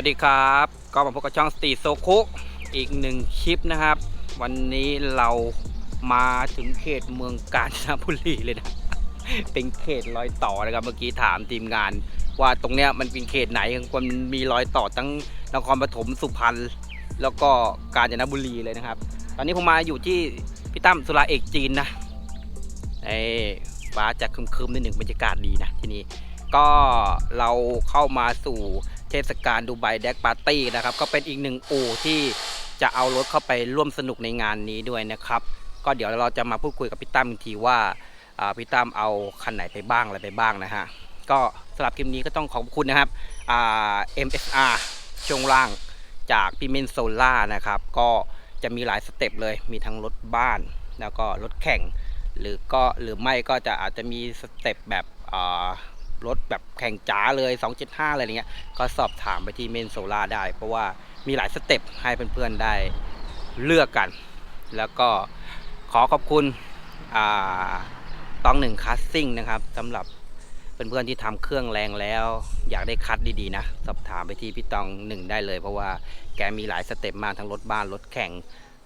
สวัสดีครับ ก็มาพบกับช่องสตรีโซคุอีกหนึ่งคลิปนะครับ วันนี้เรามาถึงเขตเมืองกาญจนบุรีเลยนะ เป็นเขตรอยต่อนะครับเมื่อกี้ถามทีมงาน ว่าตรงเนี้ยมันเป็นเขตไหนมันมีรอยต่อทั้งนครปฐมสุพรรณแล้วก็กาญจนบุรีเลยนะครับ ตอนนี้ผมมาอยู่ที่พี่ตั้มสุราเอกจีนนะไอ้ฟ้าจะคึมๆนิดหนึ่งบรรยากาศดีนะที่นี่ก็เราเข้ามาสู่ เทศกาลดูไบแดกปาร์ตี้นะครับ ก็เป็นอีกหนึ่งอู่ที่จะเอารถเข้าไปร่วมสนุกในงานนี้ด้วยนะครับ ก็เดี๋ยวเราจะมาพูดคุยกับพี่ตั้มอีกทีว่าพี่ตั้มเอาคันไหนไปบ้างอะไรไปบ้างนะฮะ ก็สำหรับคลิปนี้ก็ต้องขอบคุณนะครับ MSR ช่วงล่างจากพี่เมนโซล่านะครับ ก็จะมีหลายสเต็ปเลย มีทั้งรถบ้าน แล้วก็รถแข่ง หรือก็หรือไม่ก็จะอาจจะมีสเต็ปแบบอ่า รถแบบแข่งจ๋าเลย 275 อะไรเงี้ย ก็สอบถามไปที่เมนโซล่าได้ เพราะว่ามีหลายสเต็ปให้เพื่อนๆได้เลือกกัน แล้วก็ขอขอบคุณอ่าตองหนึ่งคัสซิ่งนะครับสำหรับเพื่อนๆที่ทำเครื่องแรงแล้ว อยากได้คัดดีๆนะ สอบถามไปที่พี่ตองหนึ่งได้เลย เพราะว่าแกมีหลายสเต็ปมากทั้งรถบ้านรถแข่ง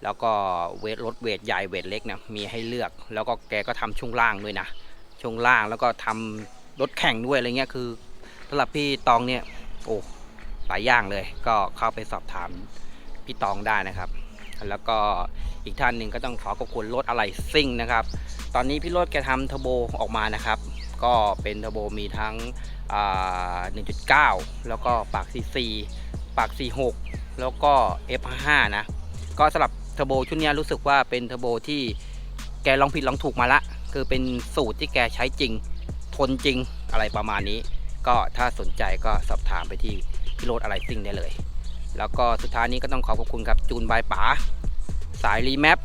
แล้วก็เวทรถเวทใหญ่เวทเล็กเนี่ยมีให้เลือก แล้วก็แกก็ทำช่วงล่างด้วยนะช่วงล่างแล้วก็ทำ รถแข่งด้วยอะไรเงี้ยคือสำหรับพี่ตองเนี่ยโอ้หลายอย่างเลย ก็เข้าไปสอบถามพี่ตองได้นะครับ แล้วก็อีกท่านหนึ่งก็ต้องขอขอบคุณรถอะไรซิ่งนะครับ ตอนนี้พี่รถแกทำเทอร์โบออกมานะครับ ก็เป็นเทอร์โบมีทั้ง 1.9 แล้วก็ปาก C4 ปาก C6 แล้วก็ F5 นะ ก็สำหรับเทอร์โบชุดนี้รู้สึกว่าเป็นเทอร์โบที่แกลองผิดลองถูกมาละ คือเป็นสูตรที่แกใช้จริง ทนจริงอะไรประมาณนี้ ก็ถ้าสนใจก็สอบถามไปที่พี่โรดอะไรซิ่งได้เลย แล้วก็สุดท้ายนี้ก็ต้องขอขอบคุณครับจูนบายป๋าสายรีแมป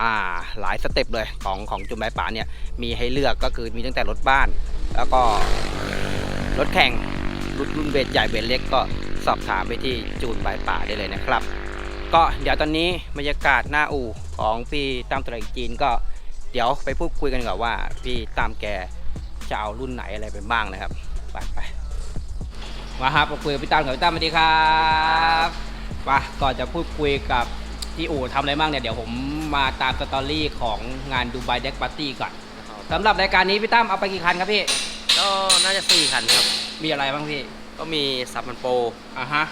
อ่าหลายสเต็ปเลยของของจูนบายป๋าเนี่ยมีให้เลือกก็คือมีตั้งแต่รถบ้าน แล้วก็รถแข่งรุ่นรุ่นเบสใหญ่เบสเล็กก็สอบถามไปที่จูนบายป๋าได้เลยนะครับ ก็เดี๋ยวตอนนี้บรรยากาศหน้าอู่ของพี่ตั้มตระกจีนก็เดี๋ยวไปพูดคุยกันก่อนว่าพี่ตั้มแก จะเอารุ่นไหนอะไรไปบ้างนะครับ ไปไปมาครับมาคุยกับพี่ตั้มกับพี่ตั้มสวัสดีครับมาก่อนจะพูดคุยกับที่อู่ทำอะไรบ้างเนี่ยเดี๋ยวผมมาตามสตอรี่ของงานดูไบเด็กปาร์ตี้ก่อนสำหรับรายการนี้พี่ตั้มเอาไปกี่คันครับพี่ ก็น่าจะสี่คันครับ มีอะไรบ้างพี่ ก็มีซับมันโปรอ่าฮะ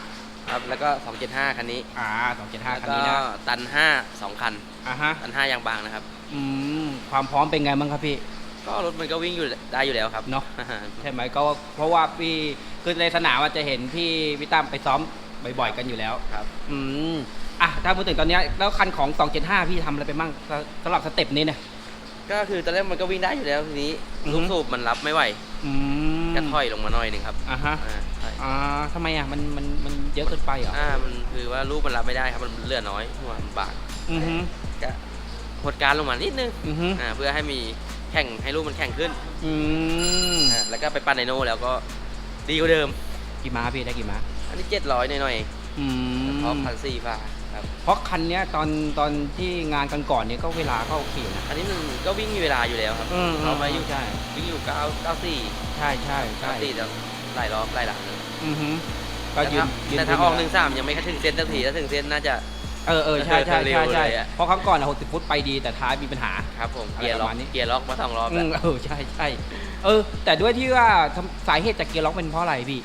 ครับแล้วก็ 275 คันนี้ อ่าสองเจ็ดห้าแล้วคันก็นี้นะตัน 5 2 คัน อ่าฮะ ตัน 5ยางบางนะครับ อืม ความพร้อมเป็นไงบ้างครับพี่ ก็รถมันก็วิ่งอยู่ได้อยู่แล้วครับ เนาะ ใช่ไหมก็เพราะว่าพี่คือในสนามว่าจะเห็นพี่พี่ตั้มไปซ้อมบ่อยๆกันอยู่แล้วครับ อืมอะถ้าพูดถึงตอนเนี้ยแล้วคันของ 275 พี่ทำอะไรไปบ้างสสำหรับสเต็ปนี้เนี่ย ก็คือตอนแรกมันก็วิ่งได้อยู่แล้วทีนี้อือฮึ ลูกสูบมันรับไม่ไหวอืมก็ถอยลงมาหน่อยหนึ่งครับอะฮะอ่าใช่อ่าทำไมอะมันมันมันเยอะเกินไปเหรออ่ามันคือว่าลูกมันรับไม่ได้ครับมันเหลือน้อยหัวมันบากอือฮึก็หดการลงมานิดนึงอือฮึอ่าเพื่อให้มี แข่งให้ลูกมันแข่งขึ้นอืมอ่าแล้วก็ไปปั้นไดโน่แล้วก็ดีกว่าเดิม กี่ม้าพี่ได้กี่ม้าอันนี้700หน่อยอืมๆเพราะพันสี่ฟ้าครับ เพราะคันเนี้ยตอนตอนที่งานกันก่อนเนี่ยก็เวลาก็โอเคนะ อันนี้มันก็วิ่งมีเวลาอยู่แล้วครับอืมเอามาอยู่ใช่วิ่งอยู่9 94ใช่ใช่ใช่94แล้วหลายรอบหลายหลังเลยอือฮึก็แต่ยืนถ้ายืนแต่ถ้ายืนออกยู่หนึ่งสามยังไม่ถึงเส้นสักทีถ้าถึงเส้นน่าจะ เออเออใช่ใช่เร็ใช่วใช่เลยอะเพราะครั้งก่อนอะ60ฟุตไปดีแต่ท้ายมีปัญหา ครับผมอะไรเกียร์ล็อกประมาณนี้ เกียร์ล็อกมาสองรอบอืแล้วมเออใช่ใช่เออ แต่ด้วยที่ว่าทำสาเหตุจากเกียร์ล็อกเป็นเพราะอะไรพี่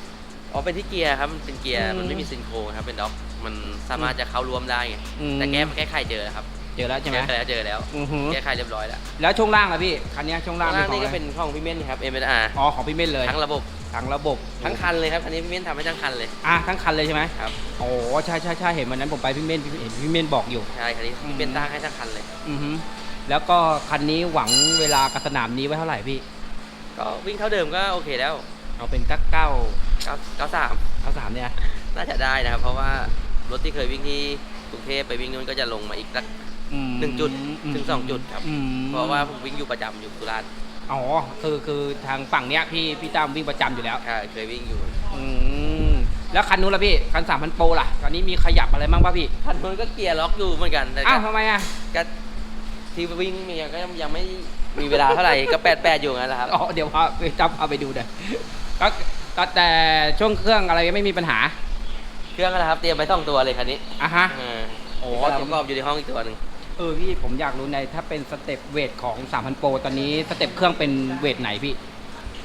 อ๋อเป็นที่เกียร์ครับมันเป็นเกียร์อืมมันไม่มีซินโครครับเป็นด็อกมันสามารถจะเข้ารวมได้ไงอืม แต่แก้มันแก้ไขเจอแล้วครับเจอแล้วใช่ไหม แก้ไขแล้วเจอแล้วอือฮึแก้ไขเรียบร้อยแล้วแล้วช่วงล่างล่ะพี่คันเนี้ยช่วงล่างข้างล่างขอนี่งก็อะไรเป็นของพี่เม่นครับ m อ r อ๋อของพี่เม่นเลย ทั้งระบบ ทั้งระบบทั้งคันเลยครับอันนี้พี่เม่นทำให้ทั้งคันเลยอะทั้งคันเลยใช่ไหมครับโอ้ใช่ใช่ใช่เห็นวันนั้นผมไปพี่เม่นพี่เห็นพี่เม่นบอกอยู่ ใช่คันนี้อืมพี่เม่นตั้งให้ทั้งคันเลย อือฮึแล้วก็คันนี้หวังเวลากับสนามนี้ไว้เท่าไหร่พี่ ก็วิ่งเท่าเดิมก็โอเคแล้ว เอาเป็นเก้าเก้า9 93เก้าสามเนี่ยน่าจะได้นะครับ เพราะว่ารถที่เคยวิ่งที่กรุงเทพไปวิ่งนู้นก็จะลงมาอีกสักอืมหนึ่งจุดอืมถึงสองจุดครับอืมเพราะว่าผมวิ่งอยู่ประจำอยู่สุราษฎร์ อ๋อ คือคือทางฝั่งเนี้ยพี่พี่ตั้มวิ่งประจำอยู่แล้ว ใช่เคยวิ่งอยู่ อืม แล้วคันนู้นล่ะพี่ คันสามพันโปรล่ะ คันนี้มีขยับอะไรบ้างป่ะพี่ คันนู้นก็เกียร์ล็อกอยู่เหมือนกันแต่อ้าวก็ทำไมอะ ก็ที่วิ่งมันก็ยังไม่มีเวลาเท่าไหร่ ก็แปดแปดอยู่งั้นแหละครับ อ๋อ เดี๋ยวพาไปจับพาไปดูหน่อยก็ก็แต่ช่วงเครื่องอะไรไม่มีปัญหาเครื่องนะครับเตรียมไปต้องตัวเลยคันนี้อะฮะเออโอ้โอ้ประกอบอยู่ในห้องอีกตัวหนึ่ง เออพี่ผมอยากรู้ในถ้าเป็นสเต็ปเวทของ 3,000 โปรตอนนี้สเต็ปเครื่องเป็นเวทไหนพี่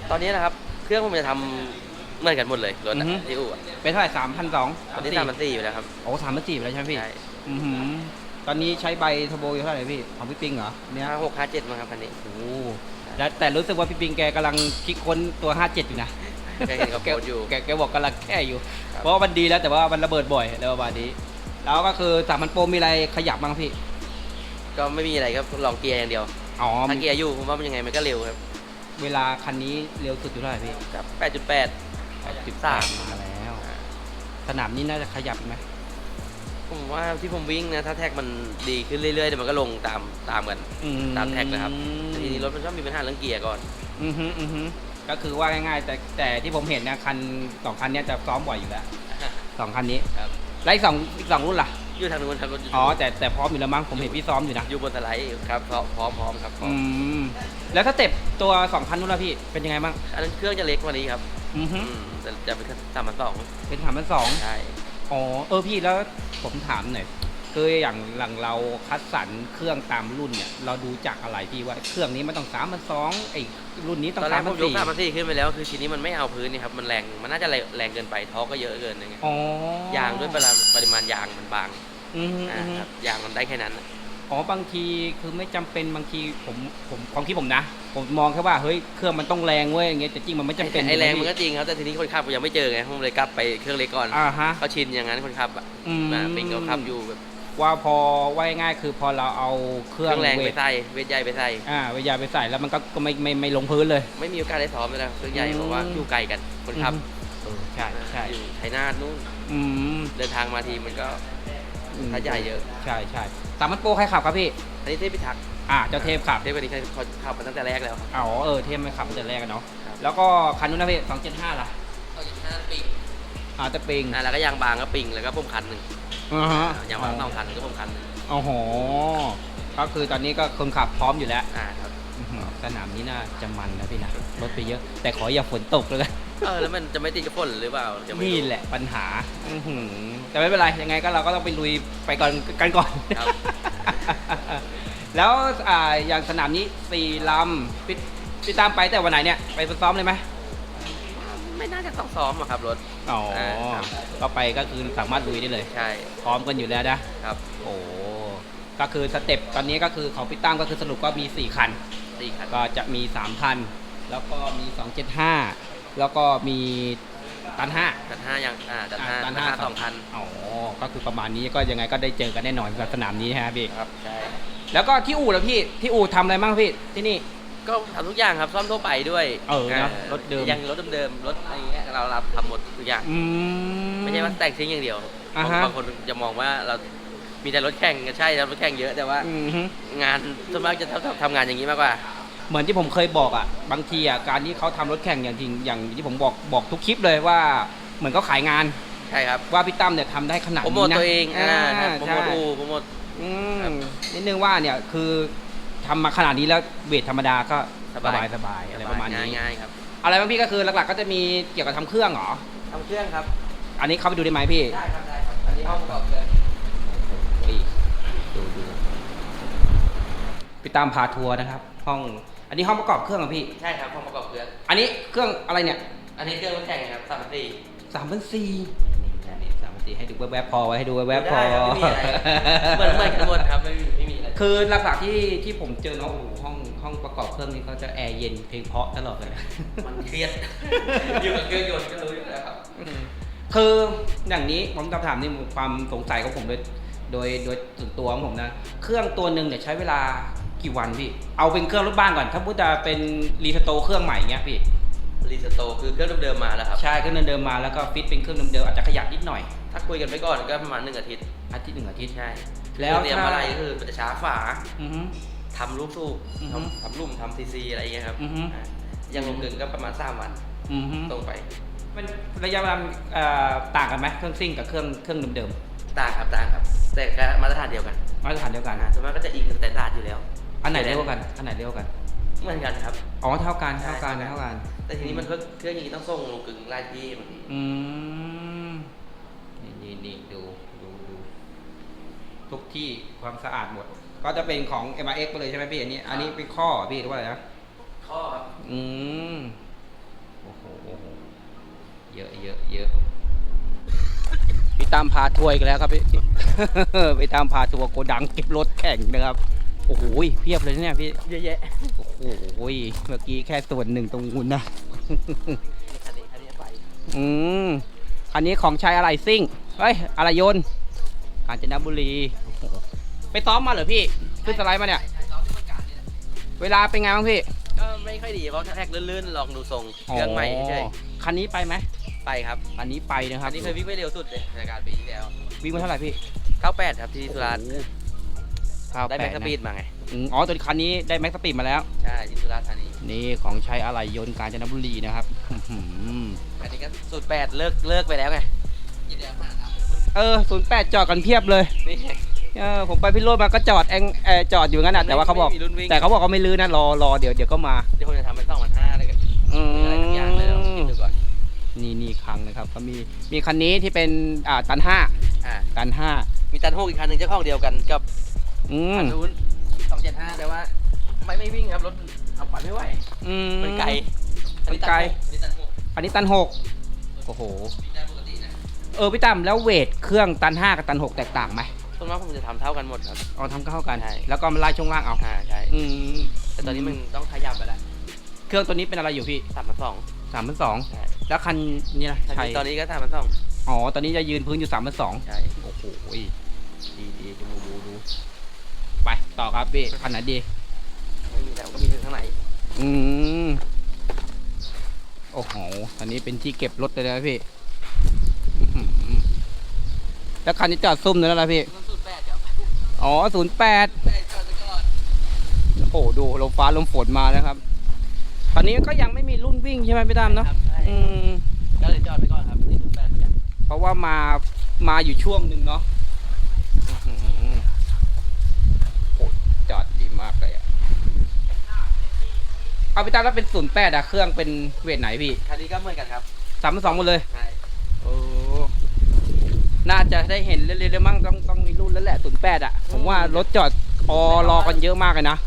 ตอนนี้นะครับ เครื่องมันจะทำเหมือนกันหมดเลยรถอะอือฮึ ที่อู่อะเป็นเท่าไหร่สามพันสองตอนนี้ทำมันสี่อยู่แล้วครับโอ้สามพันสี่ไปแล้วใช่ไหมพี่ใช่อือหือตอนนี้ใช้ใบเทอร์โบอยู่เท่าไหร่พี่ของพี่ปิงเหรอเนี่ยห้าหกห้าเจ็ดมาครับคันนี้ โอ้แล้วแต่รู้สึกว่าพี่ปิงแกกำลังคิดค้นตัว 57 อยู่นะแกเห็นเขาโพสต์อยู่แกแกบอกกำลังแก้อยู่ ครับ เพราะว่ามันดีแล้วแต่ว่ามันระเบิดบ่อยแล้วประมาณนี้แล้วก็คือสามพันโปรมีอะไรขยับบ้างพี่ ก็ไม่มีอะไรครับลองเกียร์อย่างเดียวอ๋อถ้าเกียร์อยู่ผมว่ามันยังไงมันก็เร็วครับเวลาคันนี้เร็วสุดอยู่เท่าไหร่พี่กับแปดจุดแปด83มาแล้ว สนามนี้น่าจะขยับอีกไหมผมว่าที่ผมวิ่งนะถ้าแท็กมันดีขึ้นเรื่อยๆเดี๋ยวมันก็ลงตามตามกันอืตามแท็กนะครับแต่ทีนี้รถมันชอบมีปัญหาเรื่องเกียร์ก่อน อือฮึอือฮึก็คือว่าง่ายๆ แต่แต่ที่ผมเห็นนะคันสองคันเนี้ยจะซ้อมบ่อยอยู่แล้วสองคันนี้ ครับ แล้วอีกสองอีกสองรุ่นล่ะ อยู่ทางนู้นครับรถอยู่อ๋อแต่แต่พร้อมอยู่แล้วมั้งผมเห็นพี่ซ้อมอยู่นะอยู่บนสไลด์ครับพร้อมพร้อมพร้อมครับพร้ออืมมแล้วถ้าเต็บตัวสองคันนู้นล่ะพี่เป็นยังไงบ้างอันนั้นเครื่องจะเล็กกว่านี้ครับอือฮึอืมแต่จะเป็นสามพันสองเป็นสามพันสอง ใช่ อ๋อเออพี่แล้วผมถามหน่อย คืออย่างหลังเราคัดสรรเครื่องตามรุ่นเนี่ยเราดูจากอะไรพี่ว่าเครื่องนี้มันต้องสามพันสองไอ้รุ่นนี้ตต้ออนงแรสากมผพันมยกสี่สามพันสี่ขึ้นไปแล้วคือทีนี้มันไม่เอาพื้นนี่ครับมันแรงมันน่าจะแรงแรงเกินไปท้อก็เยอะเกินอย่างเงี้ยอ๋อยางด้วยปริมาณปริมาณยางมันบางอือฮึอ่าอือฮึครับยางมันได้แค่นั้น อ๋อบางทีคือไม่จำเป็นบางทีผมผมความคิดผมนะ ผมมองแค่ว่าเฮ้ยเครื่องมันต้องแรงเว้ยอย่างเงี้ยแต่จริงมันไม่จำเป็นไอแรงมันใช่ก็ไหจริงครับแต่ทีนี้คนขับยังไม่เจอไงผมเลยกลับไปเครื่องเล็กก่อนอ่าฮะเขาชินอย่างนั้นคนขับอะอืมอ่าปิงเขาขับอยู่แบบ ว่าพอว่าง่ายๆคือพอเราเอาเคเครื่รื่อองงแรงเวไปทใส่เวทใหญ่ไปใส่อ่าเวลาไปใส่แล้วมันก็ก็ไม่ไม่ไม่ลงพื้นเลย ไม่มีโอกาสได้ซ้อมเลยนะเครื่องใหญ่อืม เพราะว่าอยู่ไกลกันคนขับเออใช่ใช่อยู่ไทยนาทนู่นอืมเดินทางมาทีมันก็ค่าใหญ่เยอะใช่ใช่สามพันโปรใครขับครับพี่ อันนี้เทพพิทักษ์อ่าเจ้าเทพขับ เทพวันนี้เขาขับมาตั้งแต่แรกแล้วครับอ๋อเออเทพไม่ขับตั้งแต่แรกกันเนาะครับ แล้วก็คันนู้นนะพี่สองเจ็ดห้าล่ะ เอาอย่างห้าปิง อ่าแต่ปิงอ่าแล้วก็ยางบางก็ปิงแล้วก็ผมคันหนึ่งอ่าฮะยางบางสองคันก็ผมคันหนึ่งโอ้โหก็คือตอนนี้ก็คนขับพร้อมอยู่แล้วอ่าครับอื้อหือสนามนี้น่าจะมันนะพี่นะรถไปเยอะ แต่ขออย่าฝนตกเลยกันเออแล้วมันจะไม่ติดกับฝนหรือเปล่ายังไม่นี่รู้แหละปัญหาอื้อหือแต่ไม่เป็นไรยังไงก็เราก็ต้องไปลุยไปก่อนกันก่อนครับแล้วอ่าอย่างสนามนี้สี่ลำพี่พี่ตามไปแต่วันไหนเนี่ยไปฝึกซ้อมเลยไหม ไม่น่าจะต้องซ้อมอะครับรถ อ๋ออ่าครับ ก็ไปก็คือสามารถลุยได้เลย ใช่พร้อมกันอยู่แล้วนะครับโอ้ก็คือสเต็ปตอนนี้ก็คือของพี่ตั้มก็คือสรุปก็มี 4 คัน สี่คันก็จะมี 3 คัน แล้วก็มี 275 แล้วก็มีตันห้าจัดห้ายังอ่าจัดห้าตันจัดห้าห้าสองคันอ๋อก็คือประมาณนี้ก็ยังไงก็ได้เจอกันแน่นอนกับสนามนี้ฮะพี่ ครับใช่แล้วก็ที่อู่แล้วพี่ที่อู่ทำอะไรบ้างพี่ที่นี่ ก็ทำทุกอย่างครับซ่อมทั่วไปด้วยเออนะรถเดิม ยังรถเดิมๆรถอะไรเงี้ยเรารับทำหมดทุกอย่าง อืม ไม่ใช่ว่าแต่งทิ้งอย่างเดียวอ่าฮะ บางคนจะมองว่าเรา มีแต่รถแข่งก็ใช่ครับรถแข่งเยอะแต่ว่า อือฮึ งานส่วนมากจะทำทำงานอย่างนี้มากกว่า เหมือนที่ผมเคยบอกอะบางทีอะการที่เขาทำรถแข่งอย่างจริงอย่างที่ผมบอกบอกทุกคลิปเลยว่า เหมือนเขาขายงานใช่ครับว่าพี่ตั้มเนี่ยทำได้ขนาดโปรโมนี้ทนะตัวเองอ่าครับโปรใช่โมทอูโปรโมท อืครัมบนิดนึงว่าเนี่ยคือ ทำมาขนาดนี้แล้วเวทธรรมดาก็สสบายบาย สบายอะไรประมาณนี้ ง่ายๆครับอะไรบ้างพี่ก็คือหลักๆ ก็จะมีเกี่ยวกับทำเครื่องเหรอ ทำเครื่องครับ อันนี้เข้าไปดูได้ไหมพี่ ได้ครับได้ครับ อันนี้ห้องประกอบเครื่องนี่ดูดูพี่ตามพาทัวร์นะครับ ห้อง อันนี้ห้องประกอบเครื่องเหรอพี่ ใช่ครับห้องประกอบเครื่อง อันนี้เครื่องอะไรเนี่ยอันนี้เครื่องรถแข่งครับสามพันสี่ สามพันสี่นี่สามพันสี่ให้ดูแวบๆพอไว้ให้ดูแวบๆพอได้ครับไม่มีอะไร เหมือนเหมือนกันหมดครับไม่มีไม่มีอะไร คือหลักๆที่ที่ผมเจอเนาะโอ้โหห้องห้องประกอบเครื่องนี้เขาจะแอร์เย็นเพลงเพราะตลอดเลยนะ มันเครียด อยู่กับเครื่องยนต์ก็รู้อยู่แล้วครับคืออย่างนี้ผมจะถามนี่ความสงสัยของผมโดยโดยโดยส่วนตัวของผมนะ เครื่องตัวหนึ่งเนี่ยใช้เวลากี่วันพี่ เอาเป็นเครื่องรถบ้านก่อน ถ้าพูดจะเป็นรีสโตร์เครื่องใหม่เงี้ยพี่ รีสโตร์คือเครื่องเดิมๆมาแล้วครับ ใช่เครื่องเดิมๆมาแล้วก็ฟิตเป็นเครื่องเดิมๆอาจจะขยับนิดหน่อย ถ้าคุยกันไปก่อนก็ประมาณหนึ่งอาทิตย์ อาทิตย์หนึ่งอาทิตย์ใช่ แล้วเตรียมถ้าอะไรก็คือมันจะช้าฝาอือฮึทำลูกสูบอือฮึทำทำลุ่มทำซีซีอะไรอย่างเงี้ยครับอือฮึอ่ายังลงกึ่งก็ประมาณสามวันอือฮึตรงไป มันระยะเวลาเอ่อต่างกันไหมเครื่องซิ่งกับเครื่องเครื่องเดิมต่างครับต่างครับ แต่ก็มาตรฐานเดียวกันๆมาตรฐานเดียวกันอ่าส่วนมากก็จะอิงกับสแตนดาร์ดอยู่แล้ว อันไหนเร็วกว่ากันอันไหนเร็วกว่ากันเหมือนกันครับอ๋อเท่ากันใช่เท่ากันเท่ากันเท่ากัน แต่ทีนี้มันก็เครื่องอย่างนี้ต้องส่งลงกึ่งรายที่บางทีอืมนี่นี่นี่ดูดูดู ทุกที่ความสะอาดหมด ก็จะเป็นของ m r x ไปเลยใช่ไหมพี่อันนี้ อันนี้เป็นข้อเหรอพี่หรือว่าอะไรนะข้อครับอืมโอ้โหโอ้โหเยอะเยอะเยอะพี่ตามพาทัวร์อีกแล้วครับพี่พี่ตามพาทัวร์โกดังเก็บรถแข่งนะครับโอ้โหเพียบเลยเนี่ยพี่เยอะแยะโอ้โหเมื่อกี้แค่ส่วนหนึ่งตรงนู้นนะคันนี้คันนี้ไปอืมอันนี้ของชายอะไรซิ่งเฮ้ยอะไรยนต์ กาญจนบุรีโอ้โหไปซ้อมมาเหรอพี่ขึ้นสไลด์มาเนี่ยใช่ซ้อมที่เมืองการนี่แหละเวลาเป็นไงบ้างพี่ก็ไม่ค่อยดีเพราะแท็กลื่นๆ ลองดูทรงเครื่องใหม่ใช่อ๋อคันนี้ไปไหมไปครับอันนี้ไปนะครัอับนนี้เคยวิ่งไปเร็วสุดเลยในการปีที่แล้ววิ่งมาเท่าไหร่พี่98ครับที่สุราษฎร์ข้าวได้แปแม็ดกซ์สนะปีดมาไงอืมอ๋อตัวคันนี้ได้แม็กซ์สปีดมาแล้ว ใช่ที่สุราษฎร์ธานี นี่ของชัยอะไหล่ยนต์กาญจนบุรีนะครับอื้อหืออันนี้ก็สูตรแปดเลิกเลิกไปแล้วไงยินดีครับ เออศูนย์แปดจอดกันเพียบเลยนี่ไง เออผมไปพิโรธมาก็จอดแองเออจอดอยู่งั้นน่ะแต่ว่าเขาบอก ไม่มีรุ่นวิ่ง แต่เขาบอกเขาไม่ลื้อนะรอรอเดี๋ยวเดี๋ยวก็มาเดี๋ยวคนจะทำเป็นสองพันห้าเลยกันอือะไรทุกอย่างเลยลองคิดดูก่อนนี่นี่ครั้งนะครับก็มีมีคันนี้ที่เป็นอ่าตันห้าอ่าตันห้ามีตันโฮกอีกคันหนึ่งเจ้าของเดียวกันกับอืมคันนู้นสองเจ็ดห้าแต่ว่า ไม่ไม่วิ่งครับรถเอาขวัญไม่ไหวอืม มันไกลมันไกลอันนี้ตันโฮกอันนี้ตันหกโอ้โหวิ่งได้ปกตินะ เออพี่ตั้มแล้วเวทเครื่องตันห้ากับตันหกแตกต่างไหมส่วนมากผมจะทำเท่ากันหมดครับ เอาทำเข้ากัน ใช่ แล้วก็มาไล่ช่วงล่างเอาอ่าใช่อืมแต่ตอนนี้มันต้องขยับไปแล้วเครื่องตัวนี้เป็นอะไรอยู่พี่สามพันสองสามพันสองใช่แล้วคันนี้นะคันชัยนี้ตอนนี้ก็สามพันสองอ๋อตอนนี้จะยืนพื้นอยู่สามพันสองใช่โอ้โหดีดีดูดูดูไปต่อครับพี่คันไหนดี ไม่มีแล้วก็มีถึงข้างในอืม โอ้โห อันนี้เป็นที่เก็บรถเลยนะพี่อื้อหือ แล้วคันนี้จอดซุ่มเลยนะพี่ต้นสุดแปดครับอ๋อศูนย์แปดแปดจอดไปก่อนโอ้โหดูลมฟ้าลมฝนมาแล้วครับตอนนี้ก็ยังไม่มีรุ่นวิ่งใช่ไหมพี่ดามเนาะครับใช่อืมก็เลยจอดไปก่อนครับที่สุดแปดเหมือนกันเพราะว่ามามาอยู่ช่วงหนึ่งเนาะอื้อหือโอ้จอดดีมากเลยอะเอาพี่ตามแล้วเป็นศูนย์แปดอะเครื่องเป็นเวทไหนพี่คันนี้ก็เหมือนกันครับสามสองหมดเลยใช่โอ้ น่าจะได้เห็นเร็วๆมั่งต้องต้องมีรุ่นแล้วแหละศูนย์แปดอะผมว่ารถจอดออรอกันเยอะมากเลยนะ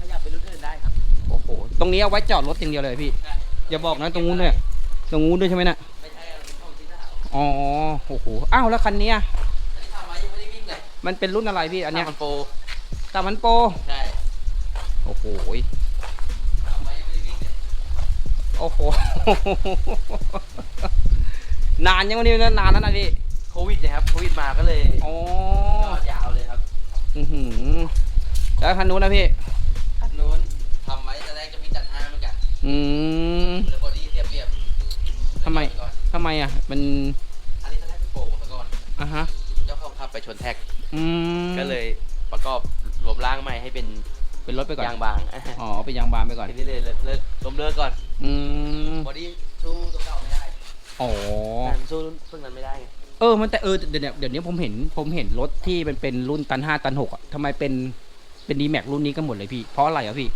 ขยับไปรุ่นอื่นได้ครับโอ้โห ตรงนี้เอาไว้จอดรถอย่างเดียวเลยพี่ใช่อย่าบอกนะตรงนู้นด้วยตรงนู้นด้วยใช่ไหมน่ะไม่ใช่เราเป็นของที่หน้าอ๋อ โอ้โห อ้าวแล้วคันเนี้ยอันนี้ทำไว้ยังไม่ได้วิ่งเลยมันเป็นรุ่นอะไรพี่อันเนี้ยทำมันโปรตามันโปรใช่ โอ้โหทำไว้ยังไม่ได้วิ่งเลยโอ้โห นานยังวันนี้นะนานแล้วนะพี่ โควิดนะครับโควิดมาก็เลยอ๋อจอดยาวเลยครับอือหือแล้วคันนู้นนะพี่คันนู้นทำไว้ตอนแรกจะมีจัดห้าเหมือนกันอืมแต่พอดีเสียเปรียบทำไมก่อนทำไมอะ มันอันนี้ตอนแรกเป็นโปรมาก่อนอะฮะเจ้าของขับไปชนแท็กอืมก็เลยประกอบรวมร่างใหม่ให้เป็นเป็นรถไปก่อนยางบางอ๋อเป็นยางบานไปก่อนทีนี้เลยเลิกเลิกล้มเลิกก่อน อืมบอดี้สู้ตัวเก่าไม่ได้อ๋อมันสู้เพิ่งนั้นไม่ได้ไง เออมันแต่เออเดี๋ยวเนี้เดี๋ยวนี้ผมเห็นผมเห็นรถที่มันเป็นรุ่นตันห้าตันหกอะทำไมเป็นเป็นดีแม็กรุ่นนี้กันหมดเลยพี่เพราะอะไรอะพี่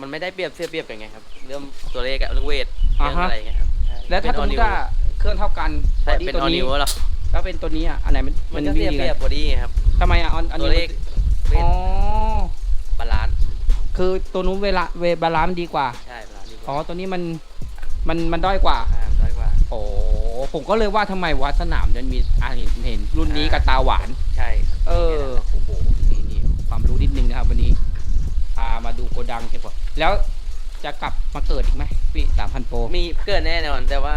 มันไม่ได้เปรียบเสียเปรียบกันไงครับ เรื่องตัวเลขอะเรื่องเวทอ่าเรื่องฮะอะไรไงครับใช่แล้วถ้าเป็นสมม all ติว่าเครื่องเท่ากันใช่ body เป็นตัวออนินี้วเหรอแล้วเป็นตัวนี้อะอันไหนมันมันก็วิ่เสียงดีเปรียกับนบอดี้ไงครับทำไมอะอันอันตัวนี้เลขเวอ๋ทอบาลานซ์คือตัวนู้นเวลาเวบาลานซ์ดีกว่าใช่บาลานซ์ดีกอ๋อว่าตัวนี้มันมันมันด้อยกว่า อ่าน้อยกว่า โอ้ ผมก็เลยว่าทำไมวัดสนามมันมีอ่าเห็นเห็นรุ่นนี้กับตาหวาน ใช่ครับเออโอ้โหนี่นี่ความรู้นิดนึงนะครับ วันนี้พามาดูโกดังเก็บของแล้วจะกลับมาเกิดอีกไหมพี่สามพันโปรมีเกินแน่นอน แต่ว่า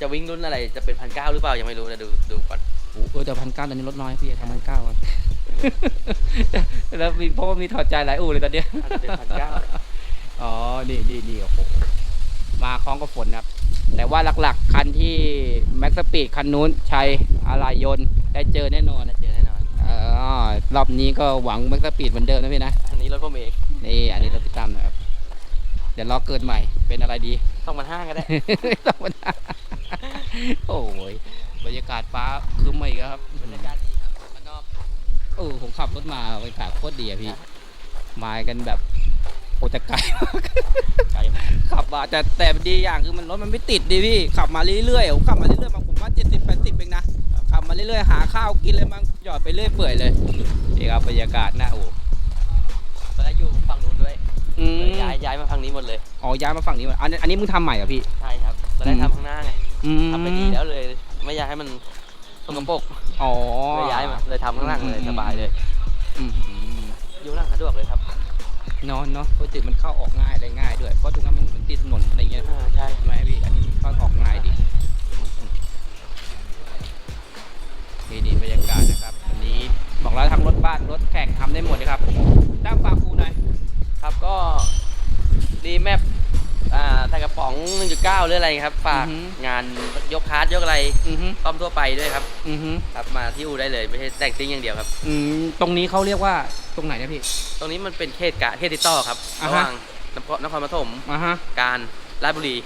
จะวิ่งรุ่นอะไรจะเป็นพันเก้าหรือเปล่ายังไม่รู้นะดูดูก่อนโอ้โหเออแต่พันเก้าตอนนี้ลดน้อยพี่ทำพันเก้าแล้วมีเพราะว่ามีถอดใจหลายอู่เลยตอนเนี้ยอาจจะเป็นพันเก้าอ๋อนี่นี่นี่โอ้โหมาคล้องกับฝนครับ แต่ว่าหลักๆ คันที่แม็กซ์ปีดคันนู้นชัยอารายยนต์ได้เจอแน่นอนเจอแน่นอนอ๋อรอบนี้ก็หวังแม็กซ์ปีดเหมือนเดิมนะพี่นะ อันนี้รถผมเองนี่อันนี้เราติดตามหนะครับ เดี๋ยวรอเกิดใหม่เป็นอะไรดีต้องมันห้าก็ได้ ต้องมาโอ้ยบรรยากาศฟ้าครึ้มมาอีกแล้วครับบรรยากาศดีครับข้างนอกเออผมขับรถมาบรรยากาศโคตรดีอะพี่มากันแบบ โอ้แต่ไกลไกลมากขับมาแต่แต่ดีอย่างคือมันรถมันไม่ติดดีพี่ขับมาเรื่อยๆผมขับมาเรื่อยๆมาผมว่าเจ็ดสิบแปดสิบเองนะขับมาเรื่อยๆหาข้าวกินเลยมั้งหยอดไปเรื่อยเปื่อยเลยนี่ครับบรรยากาศหน้าอู่ตอนแรกอยู่ฝั่งนู้นด้วยอืมย้ายย้ายมาฝั่งนี้หมดเลยอ๋อย้ายมาฝั่งนี้หมดอันนี้อันนี้มึงทำใหม่เหรอพี่ใช่ครับตอนแรกอืมทำข้างหน้าไงอืมทำไปดีแล้วเลย ไม่อยากให้มันสกปรกอ๋อเลยย้ายมาเลยทำข้างล่างเลยสบายเลยอืมอยู่ล่างสะดวกเลยครับ นอนเนาะปกติมันเข้าออกง่ายได้ง่ายด้วย เพราะตรงนั้นมันมันติดถนนอะไรเงี้ยอ่าใช่ใช่ไหมพี่อันนี้เข้าออกง่ายดีนี่นี่บรรยากาศนะครับวันนี้บอกแล้วทำรถบ้านรถแข่งทำได้หมดเลยครับตั้งฝากกูหน่อยครับก็ดีแมป อ่าใส่กระป๋อง 1.9 หรืออะไรครับ ฝากอือหือ งานยกคาร์ดยกอะไรอือฮึซ่อมทั่วไปด้วยครับ อือฮึครับมาที่อูได้เลยไม่ใช่แต่งซิ่งอย่างเดียวครับ อืมตรงนี้เขาเรียกว่าตรงไหนนะพี่ ตรงนี้มันเป็นเขตกะเขตติดต่อครับอ่าฮะระหว่างนครนครปฐมมาฮะการราชบุรี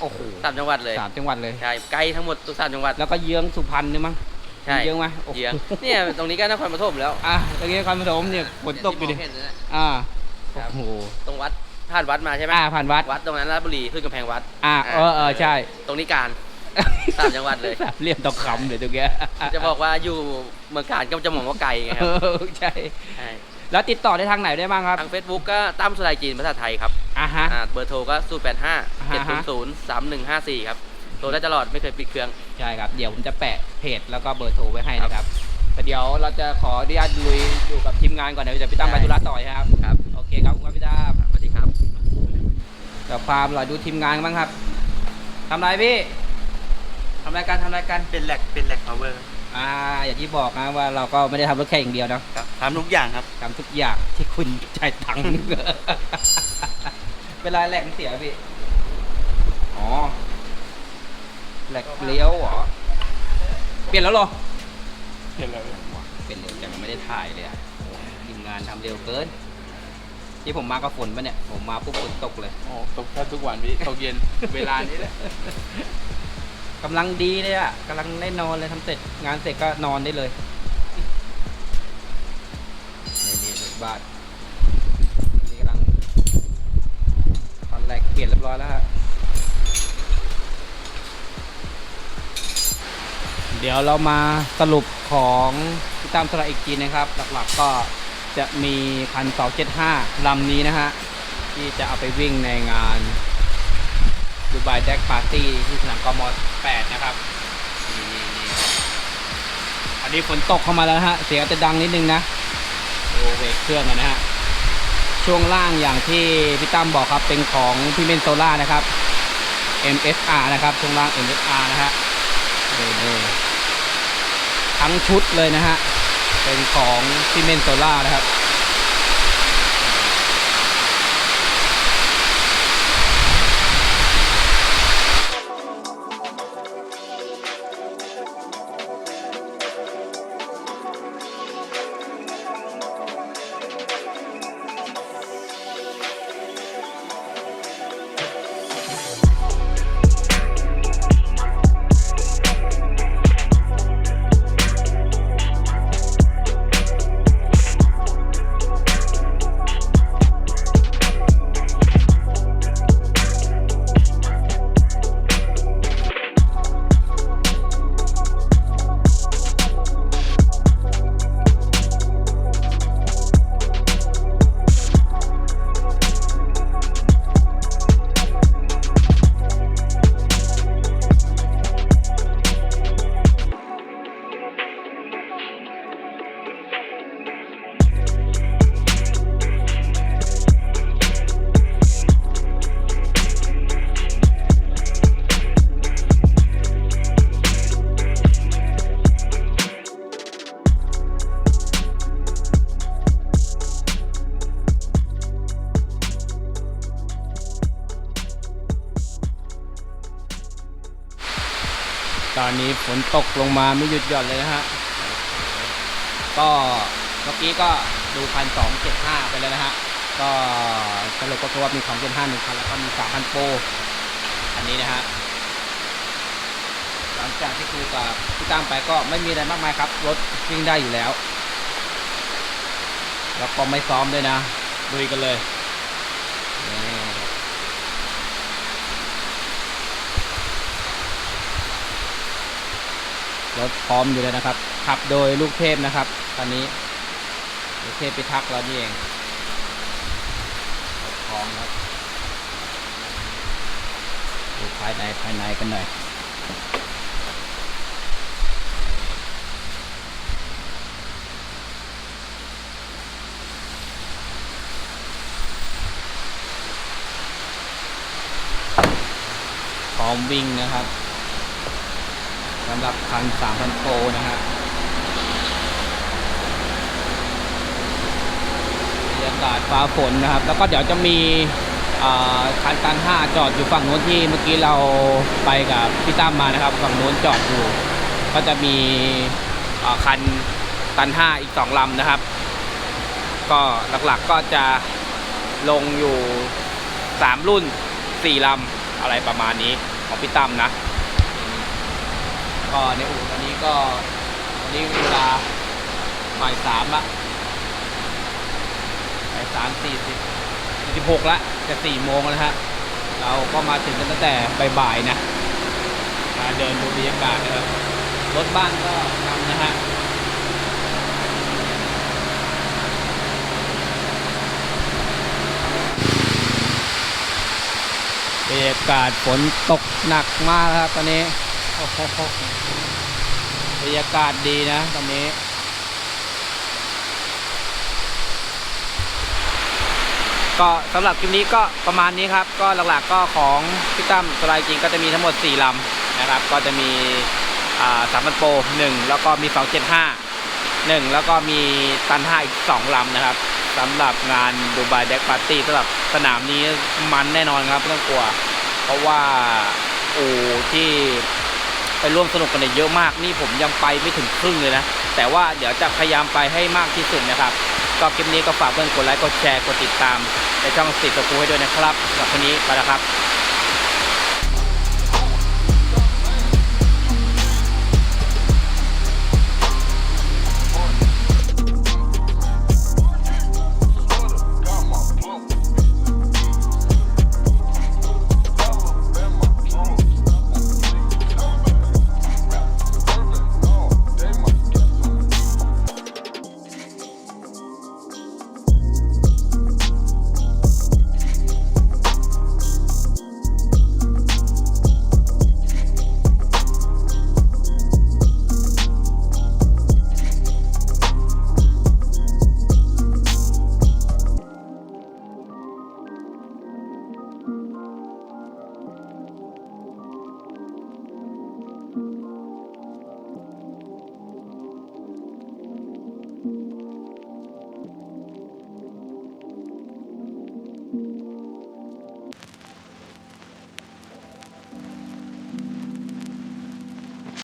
โอ้โหสามจังหวัดเลยสามจังหวัดเลย ใช่ใกล้ทั้งหมดทุกสามจังหวัดแล้วก็เยื้องสุพรรณเนี่ยมั้งใช่เยื้องไหมโอ้โหเยื้องเนี่ยตรงนี้ก็นครปฐมแล้วอะตะกี้นครปฐมเนี่ยฝนตกอยู่ดิที่มงเห็นนั่นแหละ อ่าครับ โอ้โห ตรงวัด ผ่านวัดมาใช่ไหมอ่าผ่านวัด วัดตรงนั้นราชบุรีขึ้นกำแพงวัดอ่าเออเออใช่ ตรงนี้การ สามจังหวัดเลย สามเหลี่ยมตอกคำเลยตรงเนี้ยจะบอกว่าอยู่เมืองการก็จะมองว่าไกลไงคเอรับอใช่ ใช่แล้วติดต่อได้ทางไหนได้บ้างครับทาง Facebook ก็ตั้มสไลด์จีนภาษาไทยครับอ่าฮะ อ่าเบอร์โทรก็ 0 8 5 7อ่าฮะ0 0 3 1 5 4 ครับโทรได้ตลอดไม่เคยปิดเครื่อง ใช่ครับ เดี๋ยวผมจะแปะเพจแล้วก็เบอร์โทรไว้ให้นะครับแต่เดี๋ยวเราจะขออนุญาตลุยอยู่กับทีมงานก่อนนะเดี๋ยวพี่ตั้มไปได้ ธุระต่อครับ ครับ โอเคครับคุณครับพี่ตั้มสวัสดีครับ เดี๋ยวความรอดูทีมงานบ้างครับทำไรพี่ทำรายการทำรายการเป็นแหลกเป็นแหลกพาวเวอร์อ่าอย่างที่บอกนะว่าเราก็ไม่ได้ทำรถแข่งอย่างเดียวนะครับทำทุกอย่างครับทำทุกอย่างที่คุณจ่ายตังค์เป็นไรแหลกมันเสียพี่อ๋อแหลกเลี้ยวเหรอเปลี่ยนแล้วเหรอเห็นแล้วเป็นเร็วจังไม่ได้ถ่ายเลยอะโอ้ทีมงานทำเร็วเกิน ที่ผมมาก็ฝนปะเนี่ย ผมมาปุ๊บฝนตกเลยโอ้ตกแทบทุกวันพี่ตกเย็น เวลานี้แหละกำลังดีเลยอะกำลังได้นอนเลยทำเสร็จงานเสร็จก็นอนได้เลยนี่นี่รถบ้านนี่กำลังตอนแรกเปลี่ยนเรียบร้อยแล้วฮะเดี๋ยวเรามาสรุปของที่ตามสระอีกทีนะครับ หลักๆก็ จะมีคัน 275 ลำนี้นะฮะ ที่จะเอาไปวิ่งในงานดูไบแดกปาร์ตี้ที่สนามกม8นะครับนี่นี่นี่อันนี้ฝนตกเข้ามาแล้วนะฮะ เสียงจะดังนิดนึงนะดูเบรกเครื่องนะฮะ ช่วงล่างอย่างที่พี่ตั้มบอกครับเป็นของพี่เมนโซล่านะครับ MSR นะครับ ช่วงล่าง MSR นะฮะทั้งชุดเลยนะฮะ เป็นของพี่เมนโซล่านะครับ ตอนนี้ฝนตกลงมาไม่หยุดหย่อนเลยนะฮะ ก็เมื่อกี้ก็ดูพันสองเจ็ดห้าไปแล้วนะฮะ ก็สรุปก็คือว่ามีของเจ็ดห้าหนึ่งคันแล้วก็มีสามพันโปรอันนี้นะฮะ หลังจากที่คุยกับพี่ตามไปก็ไม่มีอะไรมากมายครับ รถวิ่งได้อยู่แล้ว แล้วก็ไม่ซ้อมด้วยนะลุยกันเลย รถพร้อมอยู่เลยนะครับ ขับโดยลูกเทพนะครับตอนนี้ ลูกเทพไปทักเรานี่เองพร้อมครับดูภายในภายในกันหน่อยพร้อมวิ่งนะครับ สำหรับคัน3,000โปรนะฮะบรรยากาศฟ้าฝนนะครับ แล้วก็เดี๋ยวจะมีคันตัน5จอดอยู่ฝั่งโน้นที่เมื่อกี้เราไปกับพี่ตั้มมานะครับ ฝั่งโน้นจอดอยู่ ก็จะมีคันตัน5อีก2ลำนะครับ ก็หลักๆก็จะลงอยู่3รุ่น4ลำอะไรประมาณนี้ของพี่ตั้มนะ ก็ในอู่ตอนนี้ก็ตอนนี้เวลาบ่ายสามละบ่ายสามสี่สิบสี่สิบหกละจะสี่โมงแล้วฮะเราก็มาถึงกันตั้งแต่บ่ายๆนะมาเดินดูบรรยากาศนะครับรถบ้านก็นำนะฮะบรรยากาศฝนตกหนักมากครับตอนนี้ โอ้โหบรรยากาศดีนะ ตอนนี้ ก็สำหรับคลิปนี้ก็ประมาณนี้ครับ ก็หลักๆก็ของพี่ตั้มสไลด์จริงก็จะมีทั้งหมด 4ลำนะครับ ก็จะมีสามพันโปรหนึ่งแล้วก็มี275หนึ่งแล้วก็มีตันห้าอีก2ลำนะครับสำหรับงานดูไบเด็กปาร์ตี้สำหรับสนามนี้มันแน่นอนครับไม่ต้องกลัว เพราะว่าอู่ที่ ไปร่วมสนุกกันเยเยอะมาก นี่ผมยังไปไม่ถึงครึ่งเลยนะ แต่ว่าเดี๋ยวจะพยายามไปให้มากที่สุดนะครับ ก็คลิปนี้ก็ฝากเพื่อนกดไลค์ กดแชร์ กดติดตามในช่องสติดสกูให้ด้วยนะครับสำหรับวันนี้ไปแล้วครับ